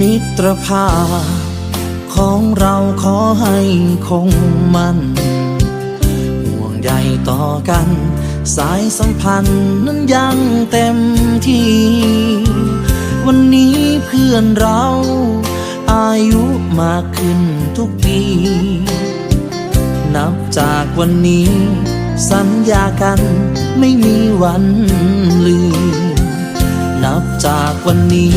มิตรภาพของเราขอให้คงมันห่วงใยต่อกัน สายสัมพันธ์นั้นยังเต็มที่ วันนี้เพื่อนเรา อายุมากขึ้นทุกปี นับจากวันนี้ สัญญากันไม่มีวันลืม นับจากวันนี้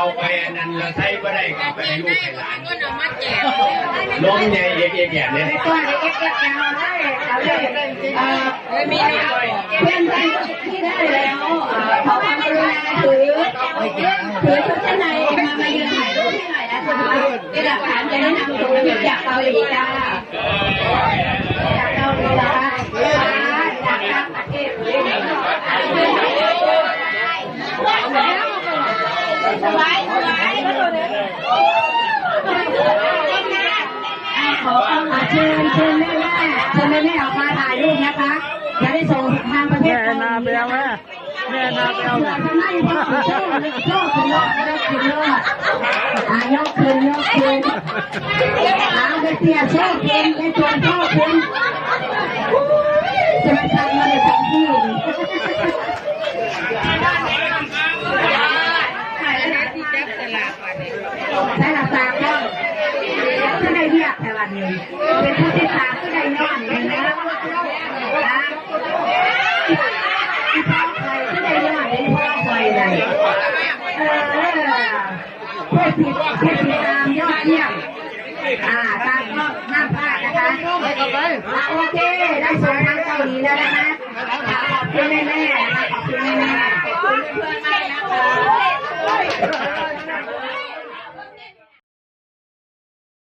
เอาไปนนั้นแล้วใช้ก็ได้ก็ไปลูกให้หลานล้มใหญ่เอกๆเนี่ยเนี่ยเพื่อนที่ได้แล้วขอความกรุณาถือถือชุดชั้นในมามายืนถ่ายรูปให้หน่อยนะคะเป็นหลักฐานจะได้นำส่งพิมพ์จากเกาหลีจ้าจากต่างประเทศสบายสบายขอ เชิญเชิญแม่แม่เชิญแม่แม่ออกมาถ่ายรูปนะคะจะได้ส่งทางประเทศแม่นาไปเอาแม่แม่นาไปเอาแม่ทำไมพ่อโชคโชคขึ้นยอดยกขึ้นยอดอายกคืนยกคืนเอาไปเสียโชคขึ้นไปชวโชคขึ้นจะมาทำมาในสองที่ใช่หลักตาก็ก็ได้ เรียกแต่งเป็นผู้ที่สามก็ได้นอนเลยนะนะพ่อใครก็ได้นอนเลยพ่อดเลยเออเพื่อติดเพื่อติตามยอดเยี่ยมอ่าตามก็ห้าพลาดนะคะอ่าโอเคได้ส่งทางเกาหลีแล้วนะคะ